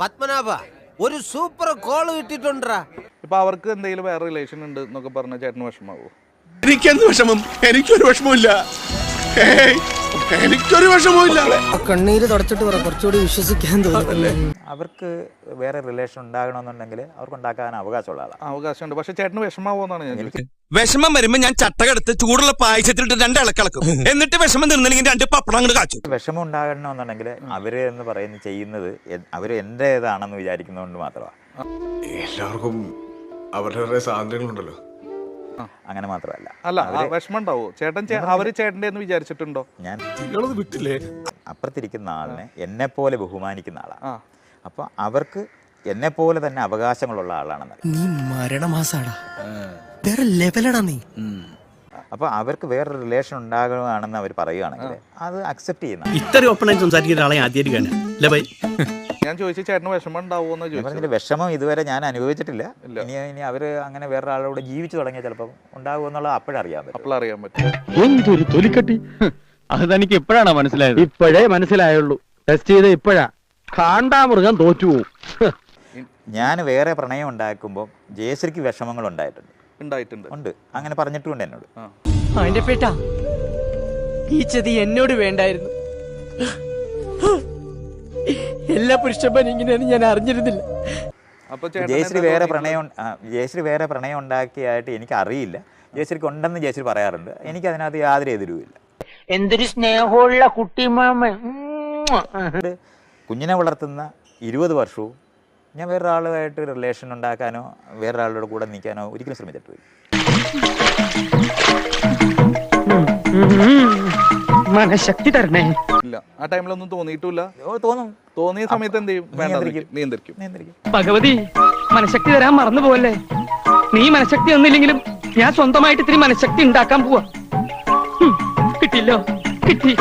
പത്മനാഭ ഒരു super call കിട്ടിട്ടുണ്ടാ ഇപ്പൊ അവർക്ക് എന്തെങ്കിലും വേറെ റിലേഷൻ ഉണ്ട് എന്നൊക്കെ പറഞ്ഞ ചേട്ടന് വിഷമാവോ? എനിക്കെന്ത് വിഷമം? എനിക്കൊരു വിഷമമില്ല എനിക്കൊരു വിഷമമില്ല കണ്ണീര് തുടച്ചിട്ട് പറ കുറച്ചുകൂടി വിശ്വസിക്കാൻ അവർക്ക് വേറെ റിലേഷൻ ഉണ്ടാകണമെന്നുണ്ടെങ്കിൽ അവർക്ക് ഉണ്ടാക്കാൻ അവകാശമുള്ള ആളാണ് അവകാശമുണ്ട്. പക്ഷെ ചേട്ടന് വിഷമാവോന്നാണ് ഞാൻ വിഷമം വരുമ്പോ ഞാൻ ചട്ടകെടുത്ത് ചൂടുള്ള പായസത്തിലിട്ട് രണ്ട് ഇളക്കിളക്കും. എന്നിട്ട് വിഷമം തിന്നില്ലെങ്കിൽ രണ്ട് പപ്പടം അങ്ങോട്ട് കാച്ചു. വിഷമം ഉണ്ടാകണമെന്നുണ്ടെങ്കിൽ അവർ എന്ന് പറയുന്നത് ചെയ്യുന്നത് അവർ എന്റേതാണെന്ന് വിചാരിക്കുന്നതുകൊണ്ട് മാത്രമാണ് എല്ലാവർക്കും അവരുടെ സ്വാതന്ത്ര്യങ്ങളുണ്ടല്ലോ അങ്ങനെ മാത്രമല്ല. അല്ല വിഷമം ഉണ്ടാവോ? ചേട്ടൻ അവർ ചേട്ടന്റെ എന്ന് വിചാരിച്ചിട്ടുണ്ടോ? ഞാൻ വിട്ടില്ലേ? അപ്പുറത്തിരിക്കുന്ന ആളിനെ എന്നെ പോലെ ബഹുമാനിക്കുന്ന ആളാണ്. അപ്പൊ അവർക്ക് എന്നെപ്പോലെ തന്നെ അവകാശങ്ങളുള്ള ആളാണെന്ന്. നീ മരണമാസാടാ. വേറെ ലെവലടാ നീ. അപ്പോൾ അവർക്ക് വേറൊരു റിലേഷൻ ഉണ്ടാകുകയാണെന്ന് അവർ പറയുകയാണെങ്കിൽ അത് അക്സെപ്റ്റ് ചെയ്യുന്ന ഇത്ര ഓപ്പണായി സംസാരിക്കുന്ന ആദ്യമായിട്ട് ഞാൻ ചോദിച്ചു ചേട്ടന് വിഷമം ഇതുവരെ ഞാൻ അനുഭവിച്ചിട്ടില്ല. ഇനി ഇനി അവർ അങ്ങനെ വേറൊരാളോട് ജീവിച്ചു തുടങ്ങിയ ചിലപ്പോൾ ഉണ്ടാകുമെന്നുള്ളത് അപ്പോഴറിയാൻ പറ്റും. അപ്പോൾ അറിയാൻ പറ്റും. എന്തൊരു തൊലിക്കട്ടി. അത് തനിക്ക് ഇപ്പോഴാണോ മനസ്സിലായത്? ഇപ്പോഴേ മനസ്സിലായുള്ളൂ. ടെസ്റ്റ് ചെയ്ത് ഇപ്പോഴാ. കാണ്ടാമൃഗം തോറ്റുപോകും ഞാൻ വേറെ പ്രണയം ഉണ്ടാക്കുമ്പോൾ ജയശ്രീക്ക് വിഷമങ്ങൾ ഉണ്ടായിട്ടുണ്ട്. ഉണ്ടായിട്ടുണ്ട് ഉണ്ട്. അങ്ങനെ പറഞ്ഞിട്ടുണ്ട് എന്നോട്. അവന്റെ പേട്ട. ഈ ചതി എന്നോട് വേണ്ടായിരുന്നു. എല്ലാ പുരുഷന്മാരും ഇങ്ങനെയാണ് ഞാൻ അറിഞ്ഞിരുന്നില്ല. ജയശ്രീ വേറെ പ്രണയം ജയശ്രീ വേറെ പ്രണയം ഉണ്ടാക്കിയായിട്ട് എനിക്ക് അറിയില്ല ജയശ്രീക്ക് ഉണ്ടെന്ന് ജയശ്രീ പറയാറുണ്ട്. എനിക്ക് അതിനകത്ത് യാതൊരു എതിരുമില്ല. എന്തൊരു സ്നേഹമുള്ള കുട്ടിമാമ അത് കുഞ്ഞിനെ വളർത്തുന്ന ഇരുപത് വർഷവും ഞാൻ വേറൊരാളുമായിട്ട് റിലേഷൻ ഉണ്ടാക്കാനോ വേറൊരാളുടെ കൂടെ നിൽക്കാനോ ഒരിക്കലും ശ്രമിച്ചിട്ടില്ല മനഃശക്തി തരണേ. ഇല്ല. ആ ടൈമിലൊന്നും തോന്നിയിട്ടില്ല. തോന്നും. തോന്നിയ സമയത്ത് എന്ത് ചെയ്യും? വേണ്ട നിയന്ത്രിക്കും. ഭഗവതി മനഃശക്തി തരാൻ മറന്നു പോവല്ലേ? നീ മനഃശക്തി ഒന്നില്ലെങ്കിലും ഞാൻ സ്വന്തമായിട്ട് ഇത്തിരി മനഃശക്തി ഉണ്ടാക്കാൻ പോവാ. കിട്ടില്ലോ കിട്ടി.